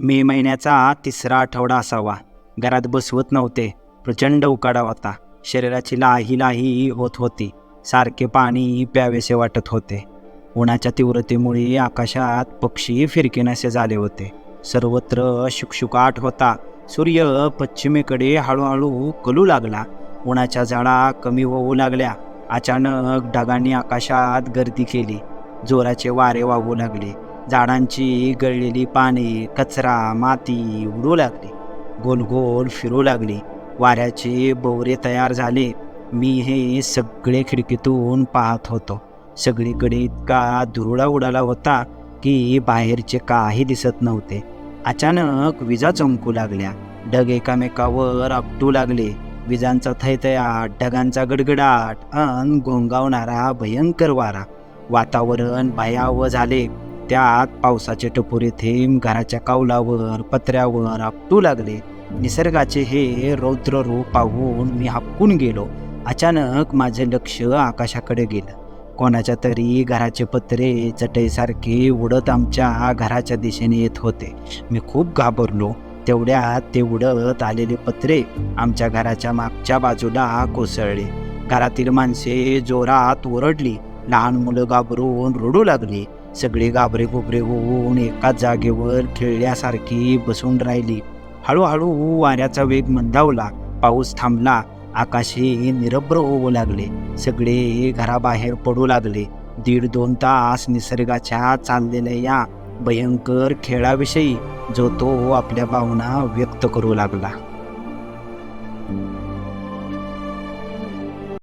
मे महिन्याचा तिसरा आठवडा असावा. घरात बसवत नव्हते. प्रचंड उकाडा होता. शरीराची लाही लाही होत होती. सारखे पाणी प्यावेसे वाटत होते. उन्हाच्या तीव्रतेमुळे आकाशात पक्षी फिरकेनासे झाले होते. सर्वत्र शुकशुकाट होता. सूर्य पश्चिमेकडे हळूहळू कलू लागला. उन्हाच्या झाडा कमी होऊ लागल्या. अचानक ढगांनी आकाशात गर्दी केली. जोराचे वारे वाहू लागले. झाडांची गळलेली पाने कचरा माती उडू लागली. गोल गोल फिरू लागली. वाऱ्याचे बोवरे तयार झाले. मी हे सगळे खिडकीतून पाहत होतो. सगळीकडे इतका धुरुळा उडाला होता की बाहेरचे काही दिसत नव्हते. अचानक विजा चमकू लागल्या. ढग एकामेकावर आपटू लागले. विजांचा थैथयाट ढगांचा गडगडाट अन घोंगावणारा भयंकर वारा. वातावरण भयावह झाले. त्यात पावसाचे टपोरे थेंब घराच्या कावलावर पत्र्यावर आपटू लागले. निसर्गाचे हे रौद्र रूप पाहून मी हापकून गेलो. अचानक माझे लक्ष आकाशाकडे गेलं. कोणाच्या तरी घराचे पत्रे चटईसारखे उडत आमच्या घराच्या दिशेने येत होते. मी खूप घाबरलो. तेवढ्यात ते उडत आलेले पत्रे आमच्या घराच्या मागच्या बाजूला कोसळले. घरातील माणसे जोरात ओरडली. लहान मुलं घाबरून रडू लागली. सगळी घाबरे गोबरे होऊन एकाच जागेवर खेळल्यासारखी बसून राहिली. हळूहळू वाऱ्याचा वेग मंदावला. पाऊस थांबला. आकाशे निरभ्र होऊ लागले. सगळे घराबाहेर पडू लागले. दीड दोन तास निसर्गाच्या चाललेल्या या भयंकर खेळाविषयी जो तो आपल्या भावना व्यक्त करू लागला.